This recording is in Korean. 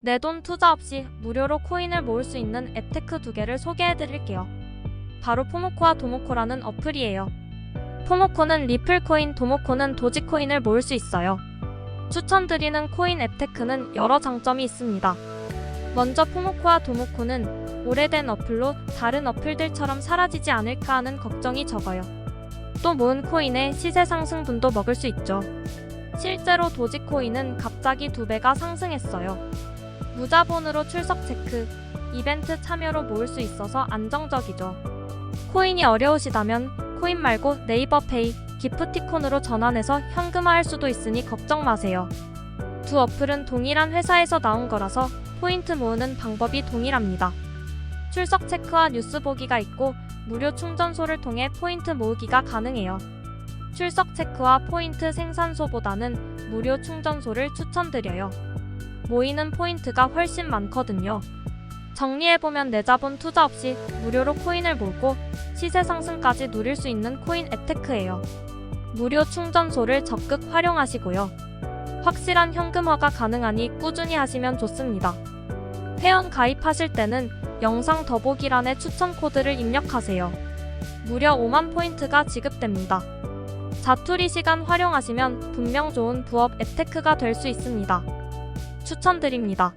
내 돈 투자 없이 무료로 코인을 모을 수 있는 앱테크 두 개를 소개해 드릴게요. 바로 포모코와 도모코라는 어플이에요. 포모코는 리플코인, 도모코는 도지코인을 모을 수 있어요. 추천드리는 코인 앱테크는 여러 장점이 있습니다. 먼저 포모코와 도모코는 오래된 어플로 다른 어플들처럼 사라지지 않을까 하는 걱정이 적어요. 또 모은 코인의 시세 상승분도 먹을 수 있죠. 실제로 도지코인은 갑자기 두 배가 상승했어요. 무자본으로 출석 체크, 이벤트 참여로 모을 수 있어서 안정적이죠. 코인이 어려우시다면 코인 말고 네이버 페이, 기프티콘으로 전환해서 현금화할 수도 있으니 걱정 마세요. 두 어플은 동일한 회사에서 나온 거라서 포인트 모으는 방법이 동일합니다. 출석 체크와 뉴스 보기가 있고 무료 충전소를 통해 포인트 모으기가 가능해요. 출석 체크와 포인트 생산소보다는 무료 충전소를 추천드려요. 모이는 포인트가 훨씬 많거든요. 정리해보면 내 자본 투자 없이 무료로 코인을 모으고 시세 상승까지 누릴 수 있는 코인 앱테크예요. 무료 충전소를 적극 활용하시고요. 확실한 현금화가 가능하니 꾸준히 하시면 좋습니다. 회원 가입하실 때는 영상 더보기란에 추천 코드를 입력하세요. 무려 5만 포인트가 지급됩니다. 자투리 시간 활용하시면 분명 좋은 부업 앱테크가 될 수 있습니다. 추천드립니다.